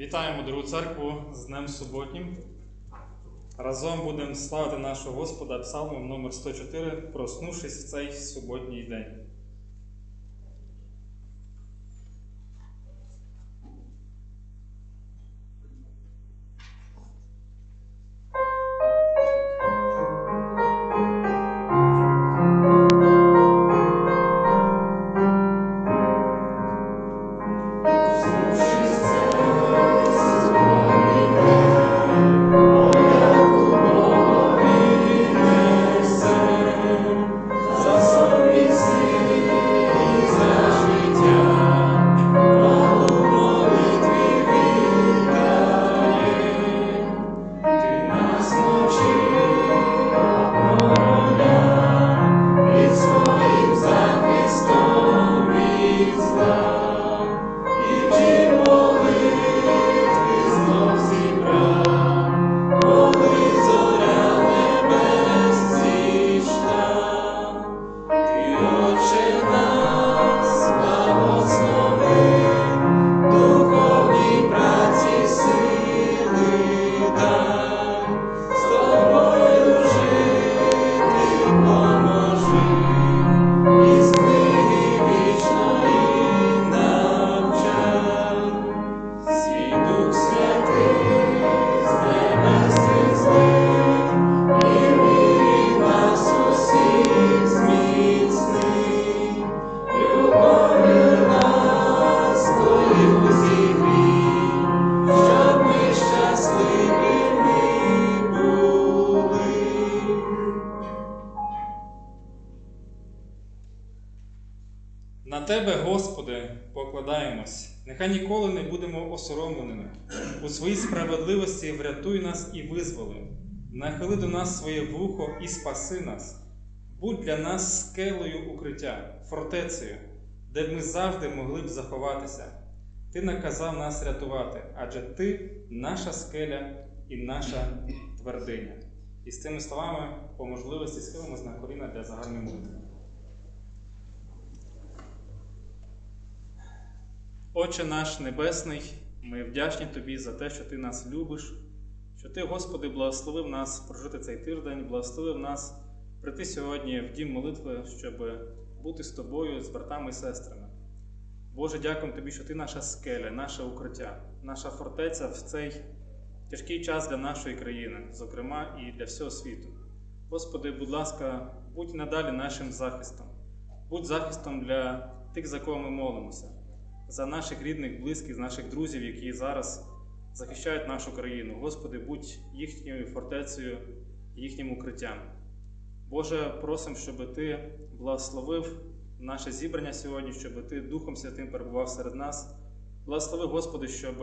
Вітаємо дорогу церкву з Днем Суботнім. Разом будемо славити нашого Господа псалмом номер 104, проснувшись в цей суботній день. Своїй справедливості врятуй нас і визволи. Нахили до нас своє вухо і спаси нас. Будь для нас скелею укриття, фортецею, де б ми завжди могли б заховатися. Ти наказав нас рятувати, адже Ти наша скеля і наша твердиня. І з цими словами по можливості схилимось на коліна для загальної молитви. Отче наш Небесний, ми вдячні Тобі за те, що Ти нас любиш, що Ти, Господи, благословив нас прожити цей тиждень, благословив нас прийти сьогодні в дім молитви, щоб бути з тобою, з братами і сестрами. Боже, дякуємо Тобі, що Ти наша скеля, наше укриття, наша фортеця в цей тяжкий час для нашої країни, зокрема і для всього світу. Господи, будь ласка, будь надалі нашим захистом, будь захистом для тих, за кого ми молимося за наших рідних, близьких, наших друзів, які зараз захищають нашу країну. Господи, будь їхньою фортецею, їхнім укриттям. Боже, просимо, щоб Ти благословив наше зібрання сьогодні, щоб Ти Духом Святим перебував серед нас. Благослови, Господи, щоб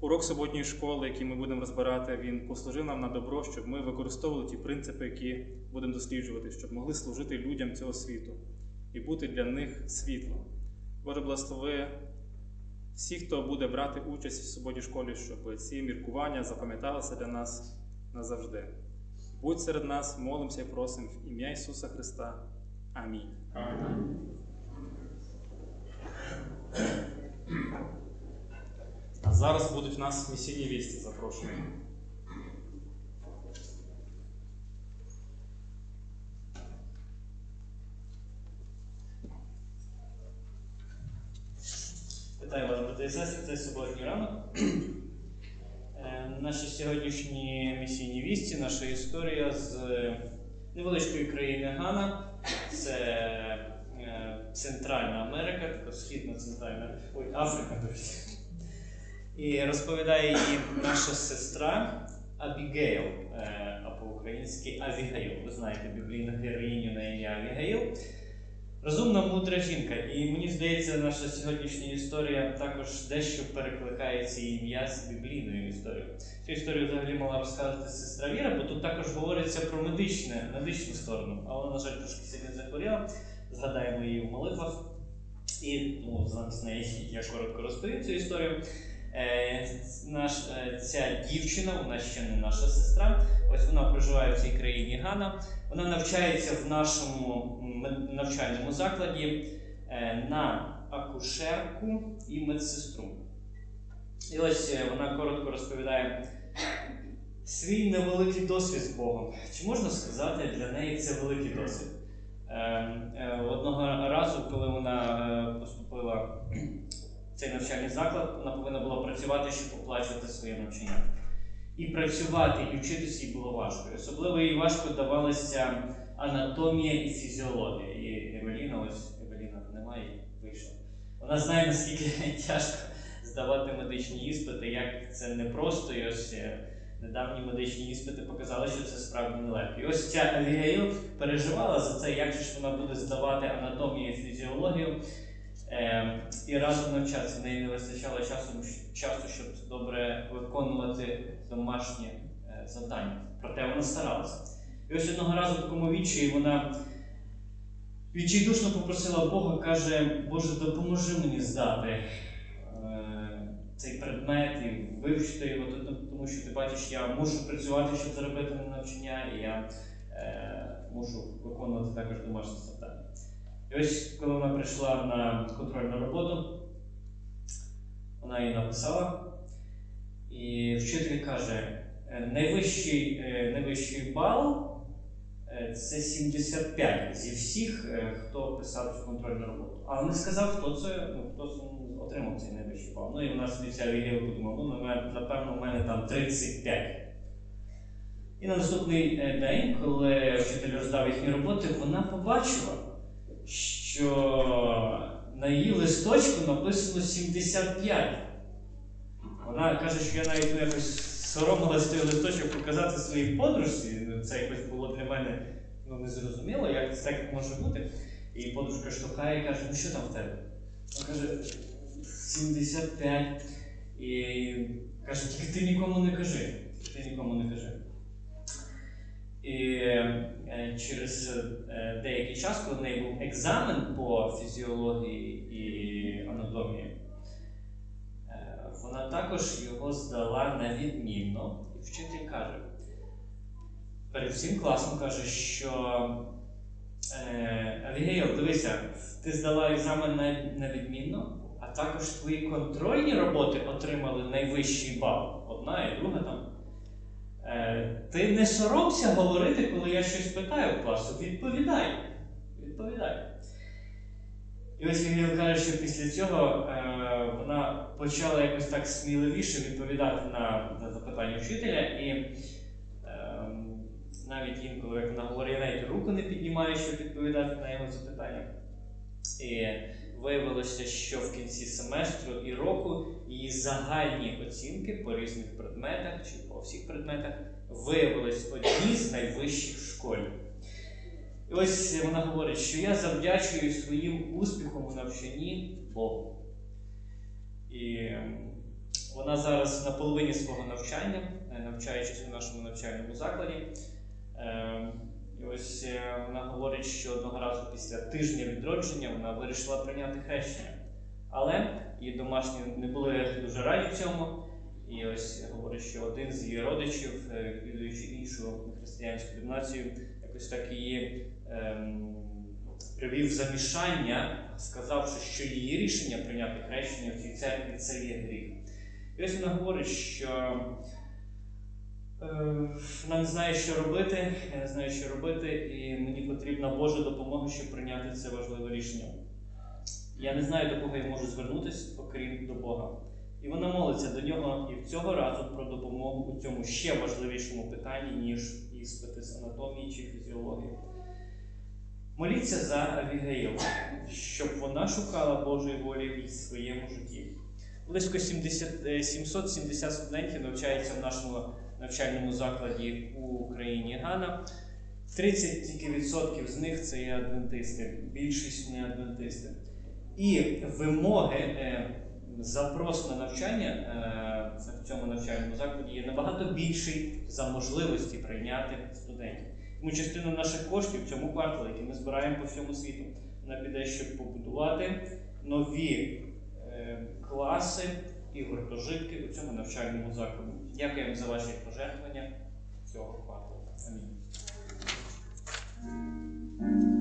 урок суботньої школи, який ми будемо розбирати, він послужив нам на добро, щоб ми використовували ті принципи, які будемо досліджувати, щоб могли служити людям цього світу і бути для них світлом. Боже, благослови всіх, хто буде брати участь в суботній школі, щоб ці міркування запам'яталися для нас назавжди. Будь серед нас, молимося і просимо в ім'я Ісуса Христа. Амінь. А зараз будуть в нас місійні вісті запрошені. Вітаю вас, сестри, це суботній ранок. Е, Наші сьогоднішні місійні вісті, наша історія з невеличкої країни Гана. Це е, Центральна Америка, така східна центральна ой, Африка. І розповідає її наша сестра Абігейл, е, а по-українськи Авігаїл. Ви знаєте біблійну героїню на ім'я Авігаїл. Розумна мудра жінка, і мені здається, наша сьогоднішня історія також дещо перекликається її ім'я з біблійною історією. Цю історію взагалі мала розказати сестра Віра, бо тут також говориться про медичне, медичну сторону. А вона, на жаль, трошки сьогодні захворіла. Згадаємо її в молитвах. І ну, замість неї я коротко розповім цю історію. Е, наш, е, ця дівчина, вона ще не наша сестра. Ось вона проживає в цій країні Гана. Вона навчається в нашому навчальному закладі е, на акушерку і медсестру. І ось е, вона коротко розповідає свій невеликий досвід з Богом. Чи можна сказати, для неї це великий досвід? Е, Одного разу, коли вона поступила в цей навчальний заклад, вона повинна була працювати, щоб оплачувати своє навчання. І працювати, і вчитися їй було важко. Особливо їй важко давалася анатомія і фізіологія. І Евеліна, ось Евеліна немає, вийшла. Вона знає, наскільки тяжко здавати медичні іспити, як це непросто. І ось е, недавні медичні іспити показали, що це справді нелегко. І ось ця Авігаїл переживала за це, як ж вона буде здавати анатомію і фізіологію. Е, і разом навчатися. В неї не вистачало часу, часу, щоб добре виконувати домашнє е, завдання. Проте вона старалася. І ось одного разу в такому відчаї вона відчайдушно попросила Бога, каже, Боже, допоможи мені здати е, цей предмет і вивчити його, тому що ти бачиш, я мушу працювати, щоб заробити на навчання, і я е, мушу виконувати також домашнє завдання. І ось коли вона прийшла на контрольну роботу, вона її написала, і вчитель каже: «Е, найвищий, е, найвищий бал е, це 75 зі всіх, хто писав контрольну роботу. Але не сказав, хто це, ну, хто отримав цей найвищий бал. Ну і вона собі ця відео подумала, ну, напевно, у мене там 35. І на наступний день, коли вчитель роздав їхні роботи, вона побачила, що на її листочку написано 75. Вона каже, що я навіть ну, якось соромилась той листочок показати своїй подружці. Це якось було для мене ну, незрозуміло, як це так може бути. І подружка штовхає і каже, ну що там в тебе? Вона каже, 75. І каже, тільки ти нікому не кажи. Ти нікому не кажи. І е, через е, деякий час, коли в неї був екзамен по фізіології і анатомії, е, вона також його здала на відмінно. І вчитель каже, перед всім класом каже, що Авігейл, дивися, ти здала екзамен на відмінно, а також твої контрольні роботи отримали найвищий бал. Одна і друга там. Е, ти не соромся говорити, коли я щось питаю в класу. Відповідай. Відповідай. І ось Вігіл каже, що після цього е, вона почала якось так сміливіше відповідати на, на запитання вчителя, і е, навіть інколи, як вона говорить, навіть руку не піднімаю, щоб відповідати на його запитання. І виявилося, що в кінці семестру і року її загальні оцінки по різних предметах чи по всіх предметах виявились одні з найвищих в. І ось вона говорить, що я завдячую своїм успіхом у навчанні Богу. І вона зараз на половині свого навчання, е, навчаючись у нашому навчальному закладі. Ем, І ось е, вона говорить, що одного разу після тижня відродження вона вирішила прийняти хрещення. Але її домашні не були дуже раді цьому. І ось говорить, що один з її родичів, е, відвідуючи іншу християнську динацію, якось так її ем, привів замішання, сказавши, що її рішення прийняти хрещення в цій церкві це є гріх. І ось вона говорить, що е, вона не знає, що робити, я не знаю, що робити, і мені потрібна Божа допомога, щоб прийняти це важливе рішення. Я не знаю, до кого я можу звернутися, окрім до Бога. І вона молиться до нього і в цього разу про допомогу у цьому ще важливішому питанні, ніж іспити з анатомії чи фізіології. Моліться за Авігаїл, щоб вона шукала Божої волі в своєму житті. Близько 70, е, 770 студентів навчається в нашому навчальному закладі у країні Гана. 30 тільки відсотків з них це є адвентисти, більшість не адвентисти. І вимоги, е, запрос на навчання е, в цьому навчальному закладі є набагато більший за можливості прийняти студентів. Тому частина наших коштів в цьому кварталі, які ми збираємо по всьому світу, вона піде, щоб побудувати нові е, класи і гуртожитки у цьому навчальному закладі. Дякуємо за ваші пожертвування цього кварталу. Амінь.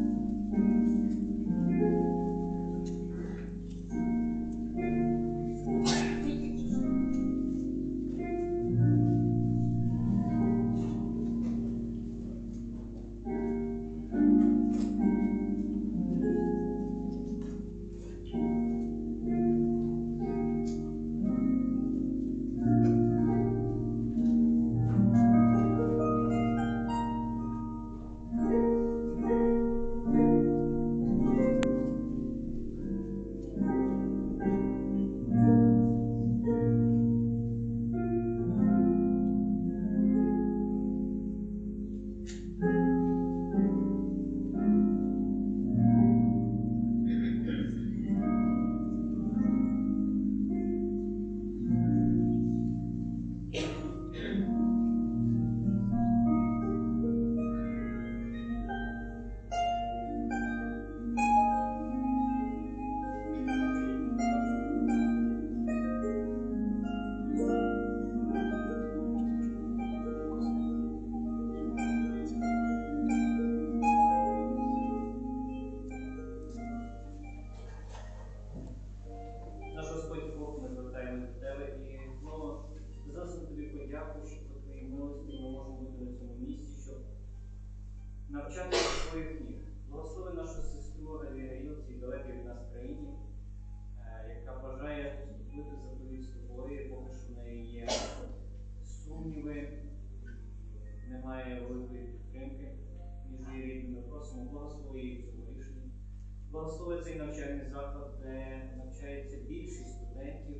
цей навчальний заклад, де навчається більшість студентів,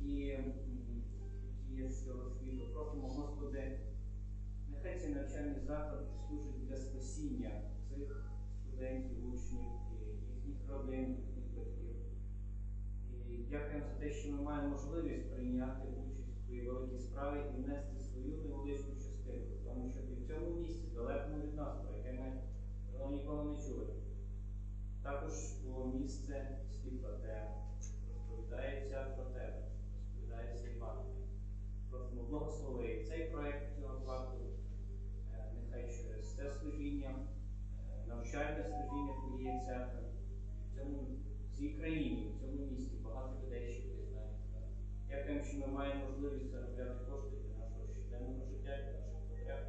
які, які є з цього світу. Просимо, Господи, нехай цей навчальний заклад служить для спасіння цих студентів, учнів, їхніх родин, їхніх батьків. І дякуємо за те, що ми маємо можливість прийняти участь в твоїй великій справі і внести свою невеличку частину, тому що ти в цьому місці, далекому від нас, про яке ми ніколи не чули. Також було місце світла, де розповідається про тебе, розповідається Івангелія. Просимо благослови і цей проект цього факту. Е, Нехай через це служіння, е, навчальне служіння твоєї церкви, в цьому в цій країні, в цьому місті багато людей ще пізнають тебе. Дякуємо, що ми маємо можливість заробляти кошти для нашого щоденного життя, для наших потреб.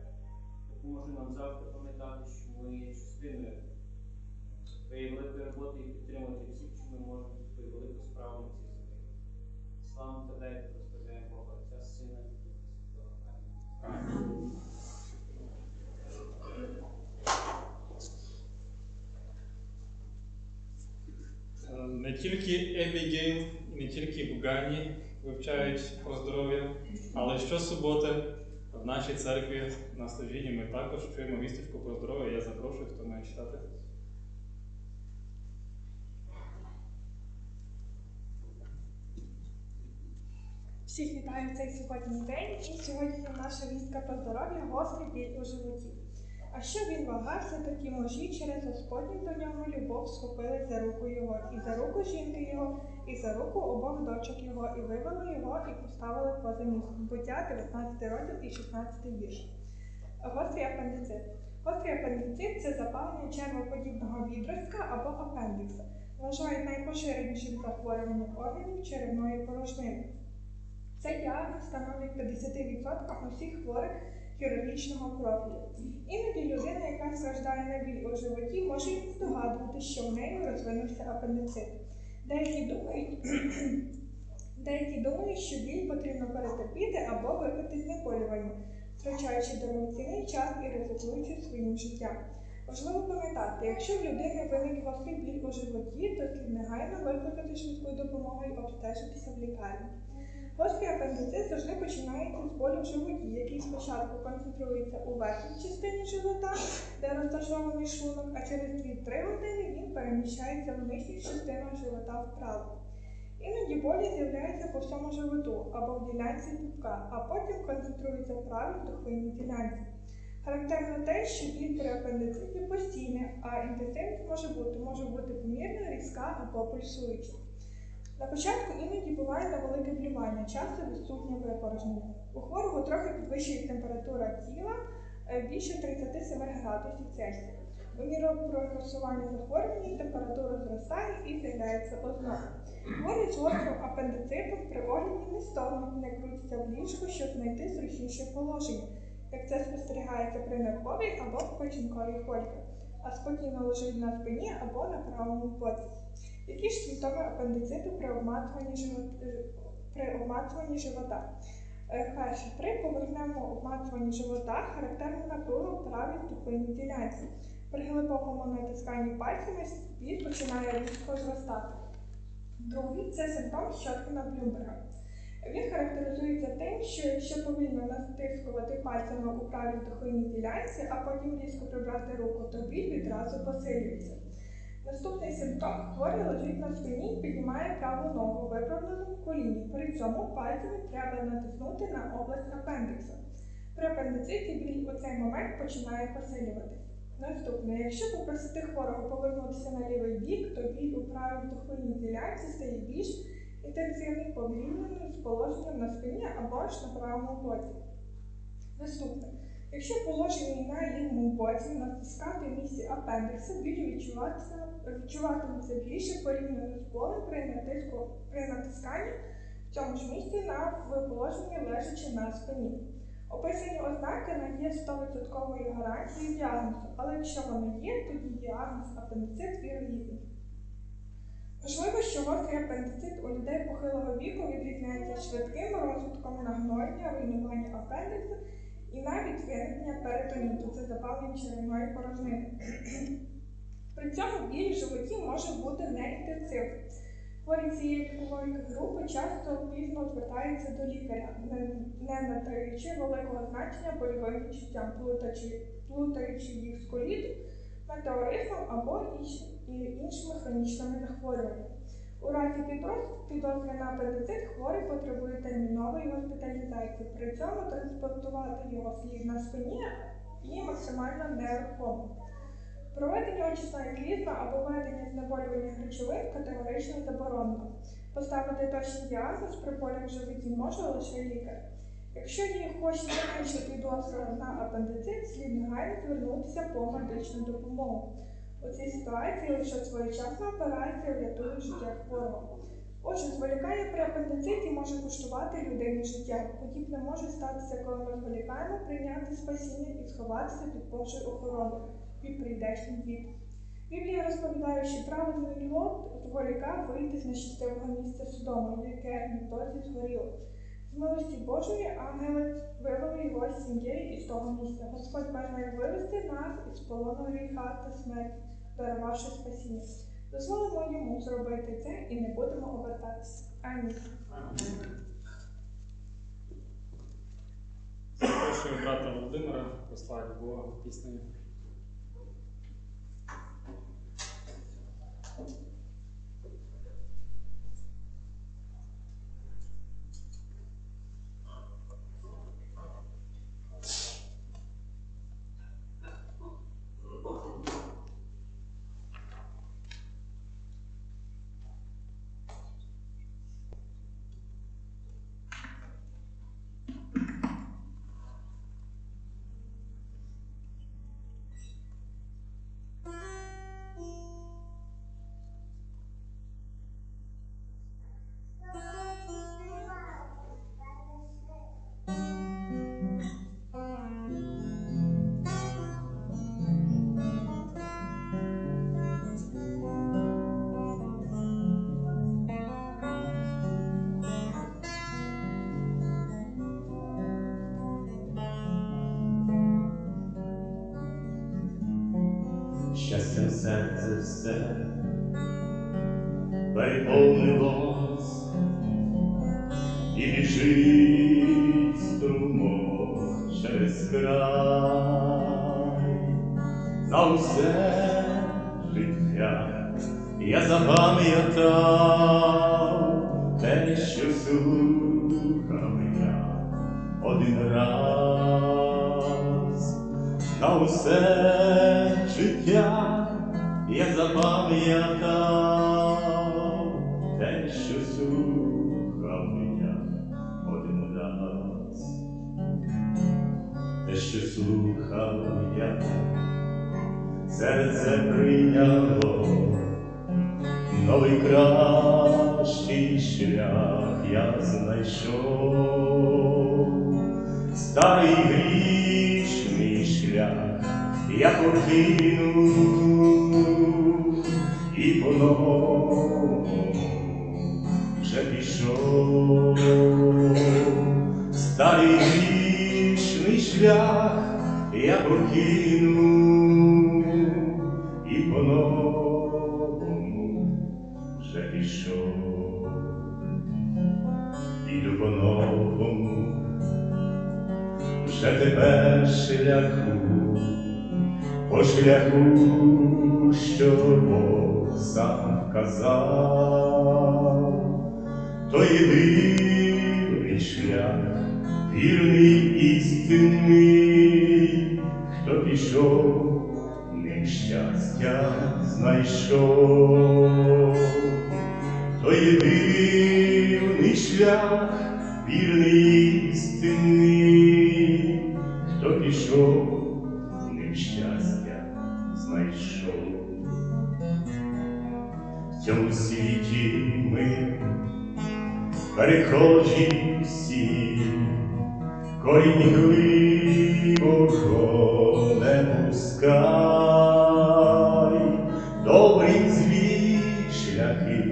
Допоможи нам завжди пам'ятати, що ми є частиною твоєї великої роботи і підтримувати всіх, що ми можемо твою велику справу на цій землі. Слава тебе, прославляємо Бога Отця, Сина і. Амінь. Е, Не тільки Ебігейл, не тільки в Гані вивчають про здоров'я, але щосуботи в нашій церкві на служінні ми також чуємо вісточку про здоров'я. Я запрошую, хто має читати. Всіх вітаю в цей суботній день. І сьогодні наша вістка про здоров'я гострий біль у животі. А що він вагався, тоді можі через Господню до нього любов схопили за руку його, і за руку жінки його, і за руку обох дочок його, і вивели його, і поставили поза містом. Буття 19 розділ і 16 вірш. Гострий апендицит. Гострий апендицит це запалення червоподібного відростка або апендикса. Вважають найпоширенішим захворюванням органів черевної порожнини. Цей діагноз становить 50% усіх хворих хірургічного профілю. Іноді людина, яка страждає на біль у животі, може здогадувати, що в неї розвинувся апендицит. Деякі думають, деякі думають, що біль потрібно перетерпіти або випити знеболювання, втрачаючи дорогоцінний час і ризикуючи своїм життям. Важливо пам'ятати, якщо в людини виник гострий біль у животі, то слід негайно викликати швидку допомогу і обстежитися в лікарні. Гострий апендицит завжди починається з болю в животі, який спочатку концентрується у верхній частині живота, де розташований шлунок, а через 2-3 години він переміщається в нижню частину живота вправо. Іноді болі з'являються по всьому животу або в ділянці пупка, а потім концентруються в правій духовій ділянці. Характерно те, що біль при апендициті постійний, а інтенсивність може бути може бути помірна, різка або пульсуюча. На початку іноді буває невелике блювання, часто відсутня випорожнення. У хворого трохи підвищує температура тіла е, більше 37 градусів Цельсія. У міру прогресування захворювання температура зростає і з'являється озноб. Хворі з гострим апендицитом при огляді не стогнуть, не крутяться в ліжку, щоб знайти зручніше положення, як це спостерігається при нервовій або печінковій хвильці, а спокійно лежить на спині або на правому боці. Які ж симптоми апендициту при обмацуванні живота? При обмацуванні живота? Е, Перше, при поверхневому обмацуванні живота характерна напруга в правій ступині ділянці. При глибокому натисканні пальцями біль починає різко зростати. Другий це симптом Щоткіна Блюмберга. Він характеризується тим, що якщо повільно натискувати пальцями у правій духовній ділянці, а потім різко прибрати руку, то біль відразу посилюється. Наступний симптом хворий лежить на спині і піднімає праву ногу виправлену в коліні. При цьому пальцями треба натиснути на область апендикса. При апендициті біль у цей момент починає посилюватись. Наступне, якщо попросити хворого повернутися на лівий бік, то біль у правій духовній ділянці стає більш інтенсивний, порівняно з положенням на спині або ж на правому боці. Наступне. Якщо положення на лівому боці натискати місці апендикса, біль відчуватиметься, відчуватиметься більше порівняно з болем при, натиску, при натисканні в цьому ж місці на в положенні лежачи на спині. Описані ознаки не є 100% гарантією діагнозу, але якщо вони є, тоді діагноз апендицит вірогідний. Важливо, що гострий апендицит у людей похилого віку відрізняється швидким розвитком нагноєння, руйнування апендикса і навіть виникнення перитоніту, це запалення черевної порожнини. При цьому біль в животі може бути неінтенсивним. Хворі цієї вікової групи часто пізно звертаються до лікаря, не, надаючи великого значення больовим відчуттям, плутаючи їх з коліт, метеоризмом або іншими хронічними захворюваннями. У разі підозри на апендицит хворий потребує термінової госпіталізації. При цьому транспортувати його слід на спині і максимально нерухомо. Проведення очисної клізми або введення знеболювальних речовин категорично заборонено. Поставити точний діагноз при болях в животі може лише лікар. Якщо є хоч найменша підозра на апендицит, слід негайно звернутися по медичну допомогу. У цій ситуації лише своєчасна операція врятує життя хворого. Отже, зволікання при апендициті може коштувати людині життя. Подібне може статися, коли ми зволікаємо прийняти спасіння і сховатися під Божою охороною від прийдешніх бід. Біблія розповідає, що праведний Лот зволікав вийти з нещастивого місця Содому, яке невдовзі згоріло. З милості Божої ангели вивели його з сім'єю із того місця. Господь бажає вивести нас із полону гріха та смерті, дарувавши спасіння. Дозволимо йому зробити це і не будемо обертатися. Амінь. Запрошую брата Володимира прославити Бога піснею. Щастям серце все. Переповнилось і біжить струмок через край. За усе життя я запам'ятав те, що слухав я один раз. На усе життя я запам'ятав. Те, що слухав я один раз, те, що слухав я, серце прийняло, новий кращий шлях я знайшов. Старий грішний шлях я покинув і по-новому вже пішов. Старий грішний шлях я покинув і по-новому вже пішов. Іду по-новому вже тепер шляху, по шляху, що Бог сам вказав, то єдиний шлях, вірний істинний, хто пішов, ним щастя знайшов, то єдиний шлях, вірний істинний, хто пішов, перехожі всі, корінь глибоко не пускай, добрі злі шляхи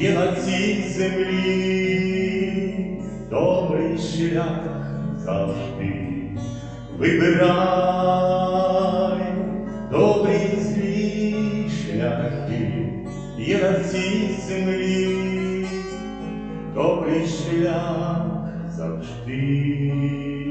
є на цій землі, добрий шлях завжди вибирай, добрий шлях завжди.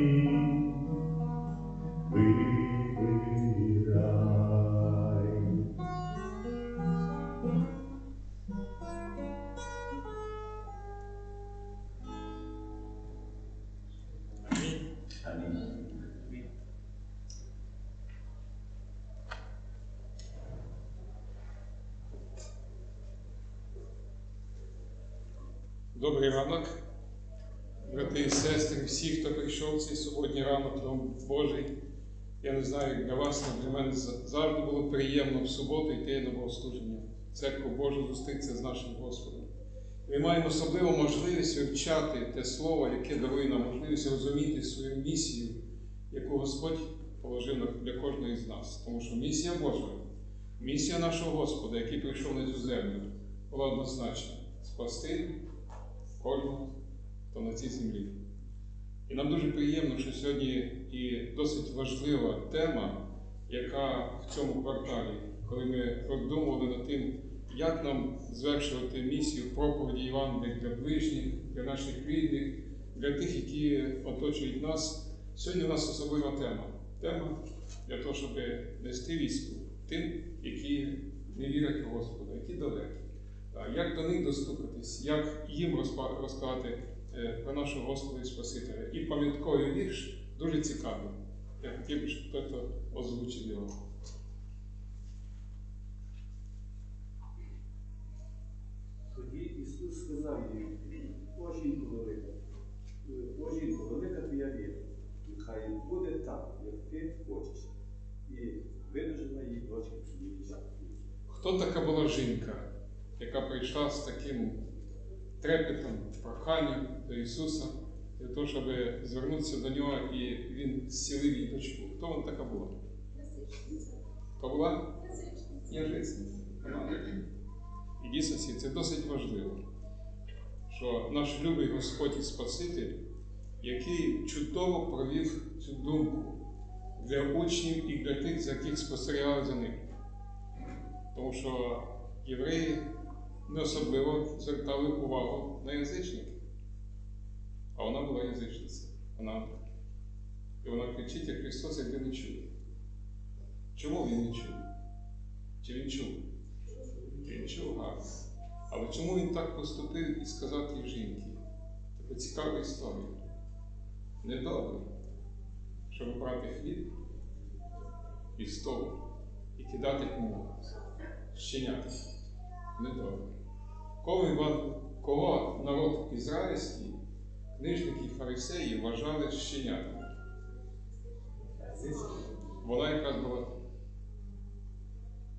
Суботній ранок Дом Божий. Я не знаю, як для вас, але для мене завжди було приємно в суботу йти на богослужіння, в церкву Божу зустрітися з нашим Господом. Ми маємо особливу можливість вивчати те слово, яке дарує нам можливість розуміти свою місію, яку Господь положив для кожної з нас. Тому що місія Божа, місія нашого Господа, який прийшов на цю землю, була однозначна спасти кожного, хто на цій землі. І нам дуже приємно, що сьогодні і досить важлива тема, яка в цьому кварталі, коли ми роздумували над тим, як нам звершувати місію проповіді Євангелія для ближніх, для наших рідних, для тих, які оточують нас. Сьогодні у нас особлива тема. Тема для того, щоб нести війську тим, які не вірять у Господа, які далекі. Як до них достукатись, як їм розказати про нашого Господа і Спасителя. І пам'ятковий вірш дуже цікавий. Я хотів би, щоб хтось озвучив його. Тоді Ісус сказав їй, о жінко велика, о жінко, велика твоя віра, нехай буде так, як ти хочеш. І видужила її дочка її Хто така була жінка, яка прийшла з таким трепетом, проханням до Ісуса, для того, щоб звернутися до нього і Він зцілив її дочку? Хто вона така була? Хто була? Язичниця. І дійсності це досить важливо, що наш любий Господь і Спаситель, який чудово провів цю думку для учнів і для тих, за яких спостерігали за ним. Тому що євреї не особливо звертали увагу на язичників. А вона була язичниця. Вона, і вона кричить, як Христос, якби не чує. Чому він не чув? Чи він чув? Він чув гарно. Але чому він так поступив і сказав тій жінці? Таку цікаву історію. Недобре, щоб брати хліб і столу і кидати йому щенят. Недобре. Іван- кого народ ізраїльський, книжники і фарисеї вважали щенятами? Вона якраз була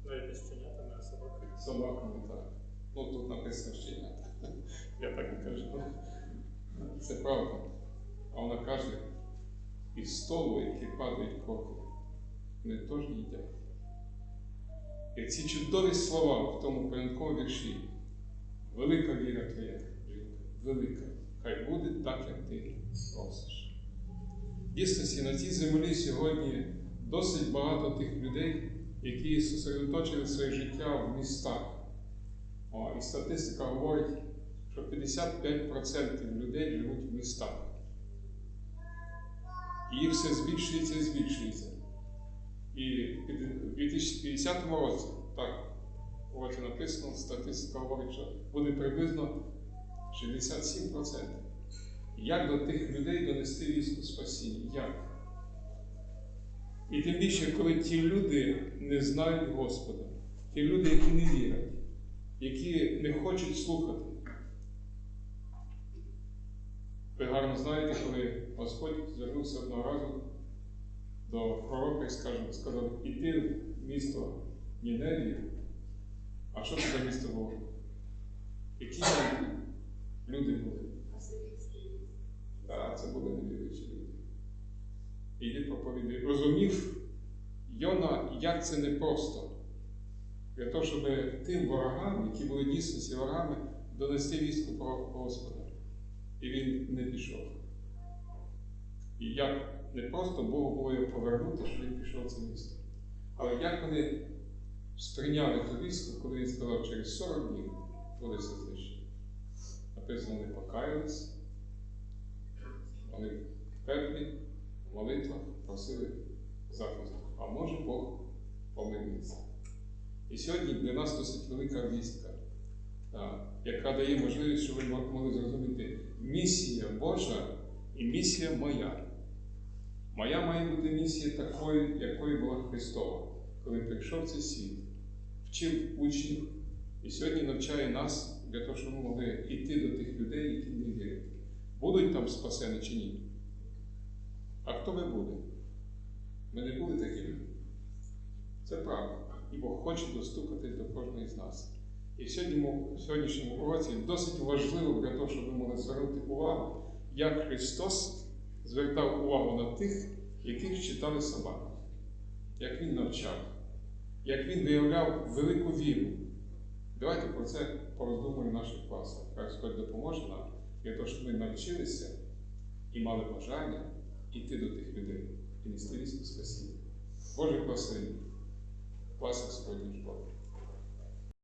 Навіть щенятами, а собаками. собаками, так. Ну тут написано щенята. Я так і кажу. Це правда. А вона каже, із столу, які падають кроки, вони теж їдять. І ці чудові слова в тому порядковому вірші. Велика віра твоя, жінка, велика. Хай буде так, як ти просиш. Дійсності на цій землі сьогодні досить багато тих людей, які зосередоточили своє життя в містах. О, і статистика говорить, що 55% людей живуть в містах. І їх все збільшується і збільшується. І в 2050 році, так, ось написано, статистика говорить, що буде приблизно 67%. Як до тих людей донести вістку спасіння? Як? І тим більше, коли ті люди не знають Господа, ті люди, які не вірять, які не хочуть слухати. Ви гарно знаєте, коли Господь звернувся одного разу до пророка і скаже- сказав, іди в місто Ніневію. А що це за місто було? Які люди були? Так, це були невіруючі люди. Іди проповідуй. Розумів Йона, як це непросто. Для того, щоб тим ворогам, які були дійсності ворогами, донести вістку про Господа. І він не пішов. І як не просто Богу було його повернути, щоб він пішов в це місто. Але як вони сприйняли ту вістку, коли він сказав, через 40 днів буде все знищено. Написано, вони покаялись, вони в пеплі, в молитвах просили захисту. А може Бог помилиться. І сьогодні для нас досить велика вістка, яка дає можливість, щоб ви могли зрозуміти, місія Божа і місія моя. Моя має бути місія такою, якою була Христова, коли прийшов цей світ, вчив учнів і сьогодні навчає нас для того, щоб ми могли йти до тих людей, які не вірять. Будуть там спасені чи ні? А хто ми будемо? Ми не були такими. Це правда. І Бог хоче достукатись до кожної з нас. І в сьогоднішньому уроці досить важливо для того, щоб ми могли звернути увагу, як Христос звертав увагу на тих, яких читали собаки, як Він навчав, як Він виявляв велику віру. Давайте про це пороздумуємо в наших класах. Хай Господь допоможе нам для того, щоб ми навчилися і мали бажання йти до тих людей і нести вістку спасіння. Боже класи, класи Господь наш Бог.